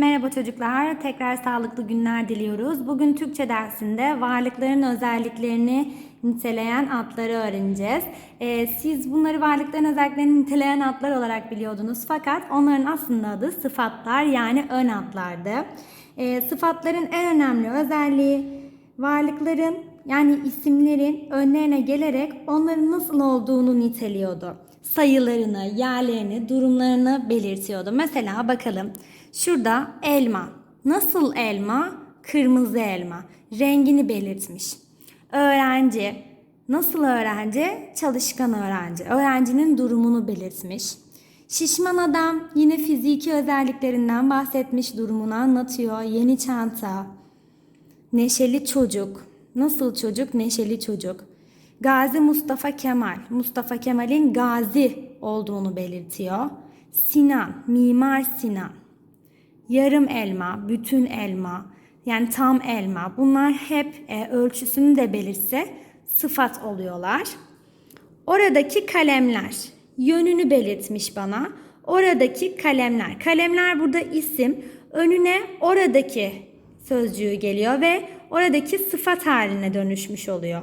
Merhaba çocuklar, tekrar sağlıklı günler diliyoruz. Bugün Türkçe dersinde varlıkların özelliklerini niteleyen adları öğreneceğiz. Ee, siz bunları varlıkların özelliklerini niteleyen adlar olarak biliyordunuz fakat onların aslında adı sıfatlar yani ön adlardı. Ee, sıfatların en önemli özelliği varlıkların yani isimlerin önlerine gelerek onların nasıl olduğunu niteliyordu. Sayılarını, yerlerini, durumlarını belirtiyordu. Mesela bakalım. Şurada elma. Nasıl elma? Kırmızı elma. Rengini belirtmiş. Öğrenci. Nasıl öğrenci? Çalışkan öğrenci. Öğrencinin durumunu belirtmiş. Şişman adam yine fiziki özelliklerinden bahsetmiş, durumunu anlatıyor. Yeni çanta. Neşeli çocuk. Nasıl çocuk? Neşeli çocuk. Gazi Mustafa Kemal. Mustafa Kemal'in gazi olduğunu belirtiyor. Sinan, Mimar Sinan. Yarım elma, bütün elma, yani tam elma. Bunlar hep e, ölçüsünü de belirse sıfat oluyorlar. Oradaki kalemler yönünü belirtmiş bana. Oradaki kalemler. Kalemler burada isim. Önüne oradaki sözcüğü geliyor ve oradaki sıfat haline dönüşmüş oluyor.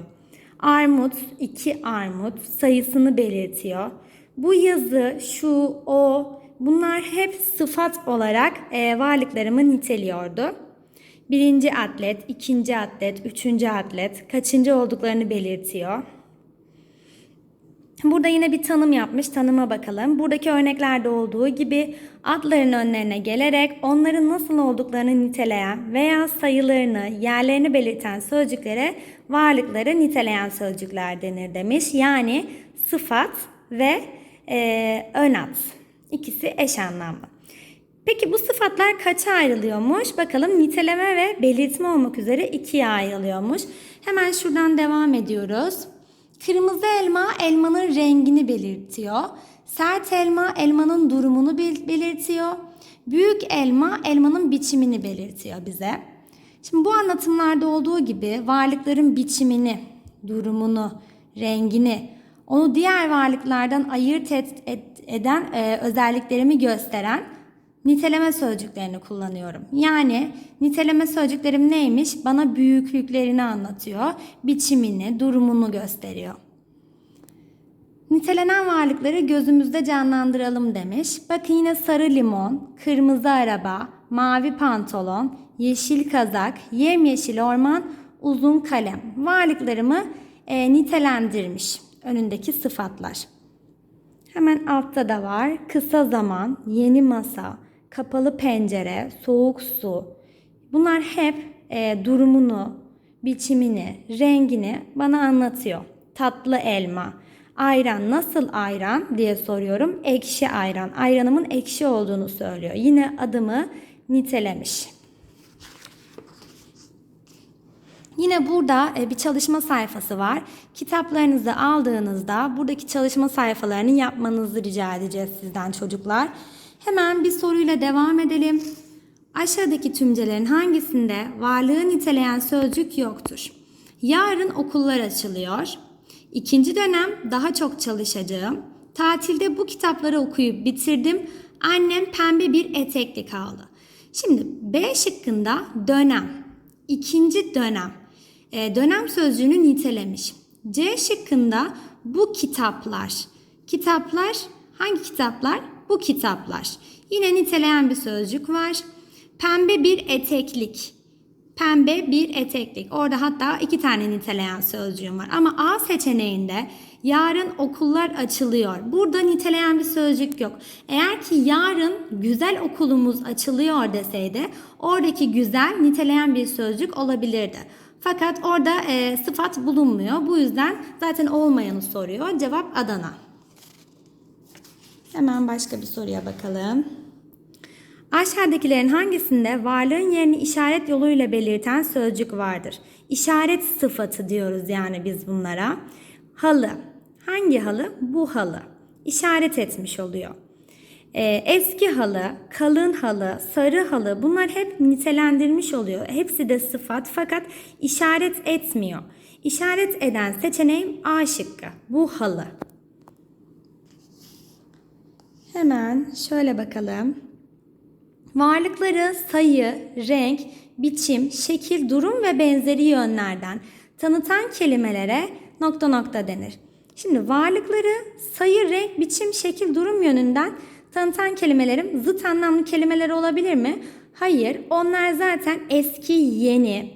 Armut, iki armut sayısını belirtiyor. Bu yazı, şu, o bunlar hep sıfat olarak e, varlıklarımı niteliyordu. Birinci atlet, ikinci atlet, üçüncü atlet kaçıncı olduklarını belirtiyor. Burada yine bir tanım yapmış. Tanıma bakalım. Buradaki örneklerde olduğu gibi adların önlerine gelerek onların nasıl olduklarını niteleyen veya sayılarını, yerlerini belirten sözcüklere varlıkları niteleyen sözcükler denir demiş. Yani sıfat ve e, ön ad. İkisi eş anlamlı. Peki bu sıfatlar kaça ayrılıyormuş? Bakalım niteleme ve belirtme olmak üzere ikiye ayrılıyormuş. Hemen şuradan devam ediyoruz. Kırmızı elma elmanın rengini belirtiyor. Sert elma elmanın durumunu belirtiyor. Büyük elma elmanın biçimini belirtiyor bize. Şimdi bu anlatımlarda olduğu gibi varlıkların biçimini, durumunu, rengini, onu diğer varlıklardan ayırt et- et- eden e, özelliklerimi gösteren niteleme sözcüklerini kullanıyorum. Yani niteleme sözcüklerim neymiş? Bana büyüklüklerini anlatıyor, biçimini, durumunu gösteriyor. Nitelenen varlıkları gözümüzde canlandıralım demiş. Bakın yine sarı limon, kırmızı araba, mavi pantolon, yeşil kazak, yemyeşil orman, uzun kalem. Varlıklarımı e, nitelendirmiş önündeki sıfatlar. Hemen altta da var. Kısa zaman, yeni masa, kapalı pencere, soğuk su. Bunlar hep e, durumunu, biçimini, rengini bana anlatıyor. Tatlı elma, ayran nasıl ayran diye soruyorum. Ekşi ayran, ayranımın ekşi olduğunu söylüyor. Yine adımı nitelemiş. Yine burada e, bir çalışma sayfası var. Kitaplarınızı aldığınızda buradaki çalışma sayfalarını yapmanızı rica edeceğiz sizden çocuklar. Hemen bir soruyla devam edelim. Aşağıdaki tümcelerin hangisinde varlığı niteleyen sözcük yoktur? Yarın okullar açılıyor. İkinci dönem daha çok çalışacağım. Tatilde bu kitapları okuyup bitirdim. Annem pembe bir eteklik aldı. Şimdi B şıkkında dönem, ikinci dönem, e, dönem sözcüğünü nitelemiş. C şıkkında bu kitaplar. Kitaplar hangi kitaplar? Bu kitaplar. Yine niteleyen bir sözcük var. Pembe bir eteklik. Pembe bir eteklik. Orada hatta iki tane niteleyen sözcüğüm var. Ama A seçeneğinde yarın okullar açılıyor. Burada niteleyen bir sözcük yok. Eğer ki yarın güzel okulumuz açılıyor deseydi oradaki güzel niteleyen bir sözcük olabilirdi. Fakat orada e, sıfat bulunmuyor. Bu yüzden zaten olmayanı soruyor. Cevap Adana. Hemen başka bir soruya bakalım. Aşağıdakilerin hangisinde varlığın yerini işaret yoluyla belirten sözcük vardır? İşaret sıfatı diyoruz yani biz bunlara. Halı. Hangi halı? Bu halı. İşaret etmiş oluyor. Ee, eski halı, kalın halı, sarı halı bunlar hep nitelendirmiş oluyor. Hepsi de sıfat fakat işaret etmiyor. İşaret eden seçeneğim A şıkkı. Bu halı. Hemen şöyle bakalım. Varlıkları sayı, renk, biçim, şekil, durum ve benzeri yönlerden tanıtan kelimelere nokta nokta denir. Şimdi varlıkları sayı, renk, biçim, şekil, durum yönünden tanıtan kelimelerim zıt anlamlı kelimeler olabilir mi? Hayır. Onlar zaten eski, yeni,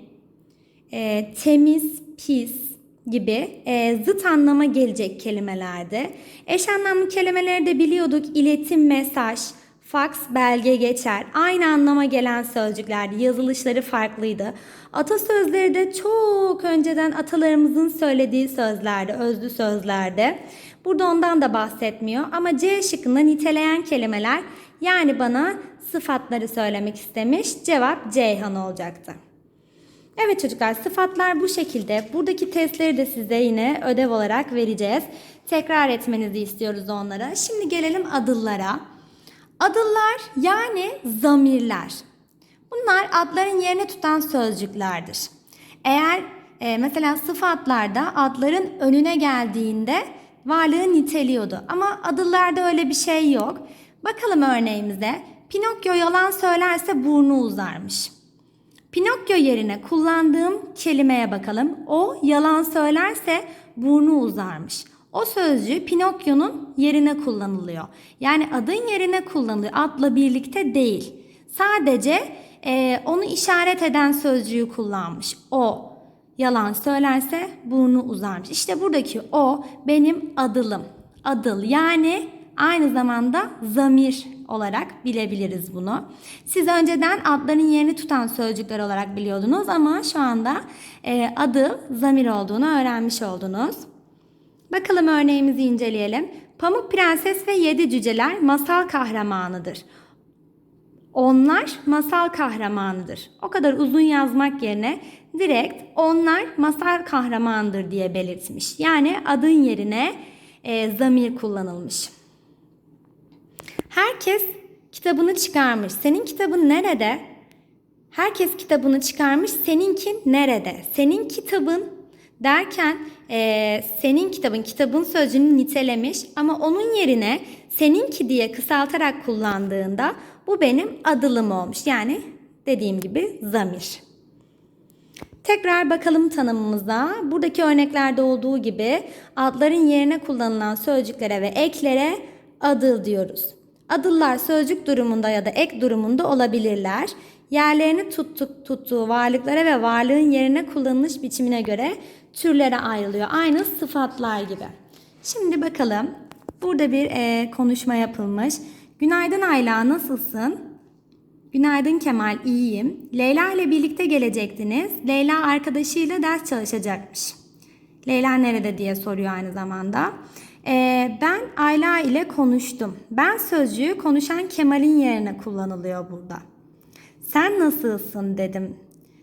e, temiz, pis gibi e, zıt anlama gelecek kelimelerdi. Eş anlamlı kelimeleri de biliyorduk. İletim, mesaj, faks, belge, geçer. Aynı anlama gelen sözcüklerdi. Yazılışları farklıydı. Atasözleri de çok önceden atalarımızın söylediği sözlerdi, özlü sözlerdi. Burada ondan da bahsetmiyor ama C şıkkında niteleyen kelimeler yani bana sıfatları söylemek istemiş. Cevap Ceyhan olacaktı. Evet çocuklar sıfatlar bu şekilde. Buradaki testleri de size yine ödev olarak vereceğiz. Tekrar etmenizi istiyoruz onlara. Şimdi gelelim adıllara. Adıllar yani zamirler. Bunlar adların yerini tutan sözcüklerdir. Eğer e, mesela sıfatlarda adların önüne geldiğinde varlığı niteliyordu. Ama adıllarda öyle bir şey yok. Bakalım örneğimize. Pinokyo yalan söylerse burnu uzarmış. Pinokyo yerine kullandığım kelimeye bakalım. O yalan söylerse burnu uzarmış. O sözcüğü Pinokyo'nun yerine kullanılıyor. Yani adın yerine kullanılıyor. Adla birlikte değil. Sadece e, onu işaret eden sözcüğü kullanmış. O yalan söylerse burnu uzarmış. İşte buradaki o benim adılım. Adıl yani aynı zamanda zamir olarak bilebiliriz bunu. Siz önceden adların yerini tutan sözcükler olarak biliyordunuz ama şu anda e, adı zamir olduğunu öğrenmiş oldunuz. Bakalım örneğimizi inceleyelim. Pamuk Prenses ve Yedi Cüceler masal kahramanıdır. Onlar masal kahramanıdır. O kadar uzun yazmak yerine direkt onlar masal kahramandır diye belirtmiş. Yani adın yerine e, zamir kullanılmış. Herkes kitabını çıkarmış. Senin kitabın nerede? Herkes kitabını çıkarmış. Seninki nerede? Senin kitabın derken e, senin kitabın, kitabın sözcüğünü nitelemiş ama onun yerine seninki diye kısaltarak kullandığında bu benim adılım olmuş. Yani dediğim gibi zamir. Tekrar bakalım tanımımıza. Buradaki örneklerde olduğu gibi adların yerine kullanılan sözcüklere ve eklere adıl diyoruz. Adıllar sözcük durumunda ya da ek durumunda olabilirler. Yerlerini tuttuk, tuttuğu varlıklara ve varlığın yerine kullanılış biçimine göre türlere ayrılıyor. Aynı sıfatlar gibi. Şimdi bakalım. Burada bir e, konuşma yapılmış. Günaydın Ayla nasılsın? Günaydın Kemal iyiyim. Leyla ile birlikte gelecektiniz. Leyla arkadaşıyla ders çalışacakmış. Leyla nerede diye soruyor aynı zamanda. Ee, ben Ayla ile konuştum. Ben sözcüğü konuşan Kemal'in yerine kullanılıyor burada. Sen nasılsın dedim.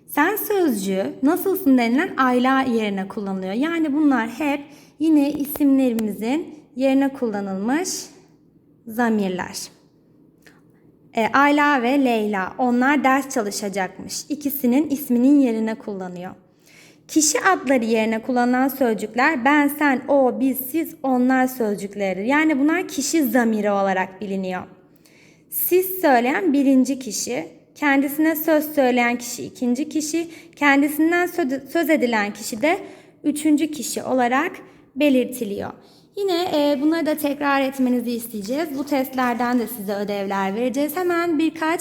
Sen sözcüğü nasılsın denilen Ayla yerine kullanılıyor. Yani bunlar hep yine isimlerimizin yerine kullanılmış zamirler. E, Ayla ve Leyla onlar ders çalışacakmış. İkisinin isminin yerine kullanıyor. Kişi adları yerine kullanılan sözcükler ben, sen, o, biz, siz, onlar sözcükleri. Yani bunlar kişi zamiri olarak biliniyor. Siz söyleyen birinci kişi, kendisine söz söyleyen kişi ikinci kişi, kendisinden söz edilen kişi de üçüncü kişi olarak belirtiliyor. Yine e, bunları da tekrar etmenizi isteyeceğiz. Bu testlerden de size ödevler vereceğiz. Hemen birkaç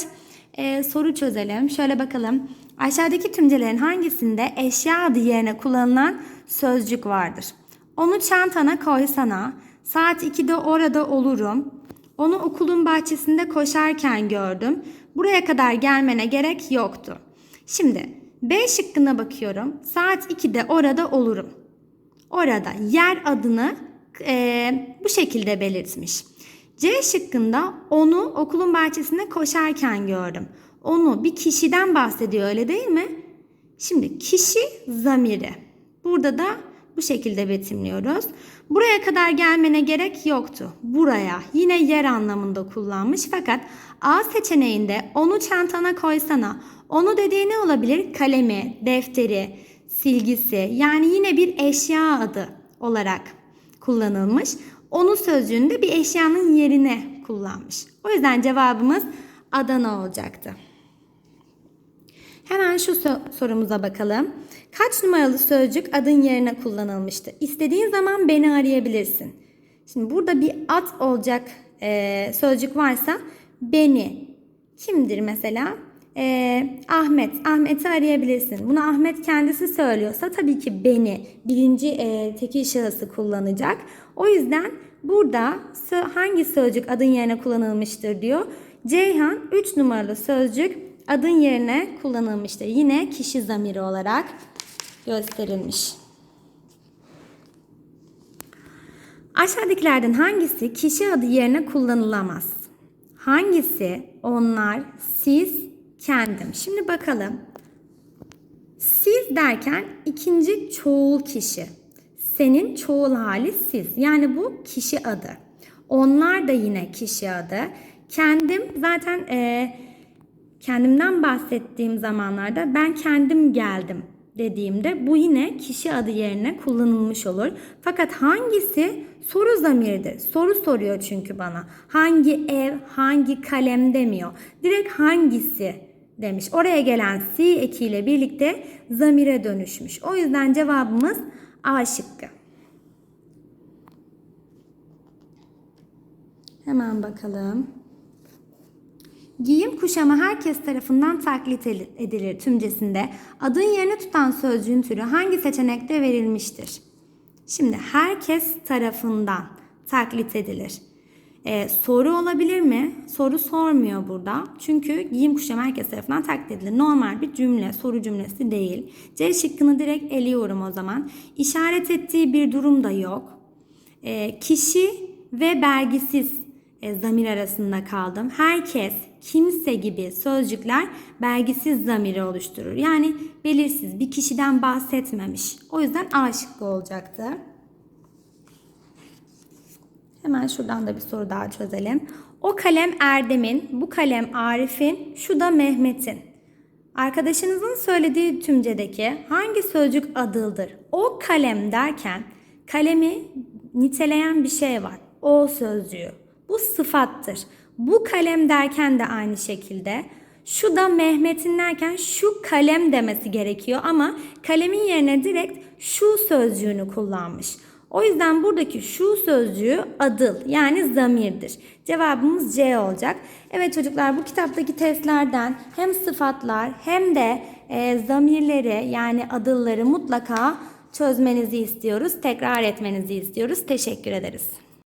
e, soru çözelim. Şöyle bakalım. Aşağıdaki tümcelerin hangisinde eşya adı yerine kullanılan sözcük vardır? Onu çantana koysana. Saat 2'de orada olurum. Onu okulun bahçesinde koşarken gördüm. Buraya kadar gelmene gerek yoktu. Şimdi B şıkkına bakıyorum. Saat 2'de orada olurum. Orada yer adını e, bu şekilde belirtmiş. C şıkkında onu okulun bahçesinde koşarken gördüm. Onu bir kişiden bahsediyor öyle değil mi? Şimdi kişi zamiri. Burada da bu şekilde betimliyoruz. Buraya kadar gelmene gerek yoktu. Buraya yine yer anlamında kullanmış fakat A seçeneğinde onu çantana koysana. Onu dediği ne olabilir? Kalemi, defteri, silgisi yani yine bir eşya adı olarak kullanılmış. Onu sözcüğünde bir eşyanın yerine kullanmış. O yüzden cevabımız Adana olacaktı. Hemen şu so- sorumuza bakalım. Kaç numaralı sözcük adın yerine kullanılmıştı? İstediğin zaman beni arayabilirsin. Şimdi burada bir at olacak e, sözcük varsa beni kimdir mesela? E, Ahmet. Ahmet'i arayabilirsin. Bunu Ahmet kendisi söylüyorsa tabii ki beni birinci e, tekil şahısı kullanacak. O yüzden burada hangi sözcük adın yerine kullanılmıştır diyor. Ceyhan 3 numaralı sözcük adın yerine kullanılmıştır. Yine kişi zamiri olarak gösterilmiş. Aşağıdakilerden hangisi kişi adı yerine kullanılamaz? Hangisi onlar, siz, kendim? Şimdi bakalım. Siz derken ikinci çoğul kişi. Senin çoğul hali siz. Yani bu kişi adı. Onlar da yine kişi adı. Kendim zaten e, kendimden bahsettiğim zamanlarda ben kendim geldim dediğimde bu yine kişi adı yerine kullanılmış olur. Fakat hangisi soru zamiridir. Soru soruyor çünkü bana. Hangi ev, hangi kalem demiyor. Direkt hangisi demiş. Oraya gelen si ekiyle birlikte zamire dönüşmüş. O yüzden cevabımız A şıkkı. Hemen bakalım. Giyim kuşamı herkes tarafından taklit edilir tümcesinde. Adın yerini tutan sözcüğün türü hangi seçenekte verilmiştir? Şimdi herkes tarafından taklit edilir. Ee, soru olabilir mi? Soru sormuyor burada. Çünkü giyim kuşamı herkes tarafından taklit edilir. Normal bir cümle, soru cümlesi değil. C şıkkını direkt eliyorum o zaman. İşaret ettiği bir durum da yok. Ee, kişi ve belgisiz e, zamir arasında kaldım. Herkes, kimse gibi sözcükler belgisiz zamiri oluşturur. Yani belirsiz bir kişiden bahsetmemiş. O yüzden A şıkkı olacaktı. Hemen şuradan da bir soru daha çözelim. O kalem Erdem'in, bu kalem Arif'in, şu da Mehmet'in. Arkadaşınızın söylediği tümcedeki hangi sözcük adıldır? O kalem derken kalemi niteleyen bir şey var. O sözcüğü. Bu sıfattır. Bu kalem derken de aynı şekilde. Şu da Mehmet'in derken şu kalem demesi gerekiyor ama kalemin yerine direkt şu sözcüğünü kullanmış. O yüzden buradaki şu sözcüğü adıl yani zamirdir. Cevabımız C olacak. Evet çocuklar bu kitaptaki testlerden hem sıfatlar hem de e, zamirleri yani adılları mutlaka çözmenizi istiyoruz. Tekrar etmenizi istiyoruz. Teşekkür ederiz.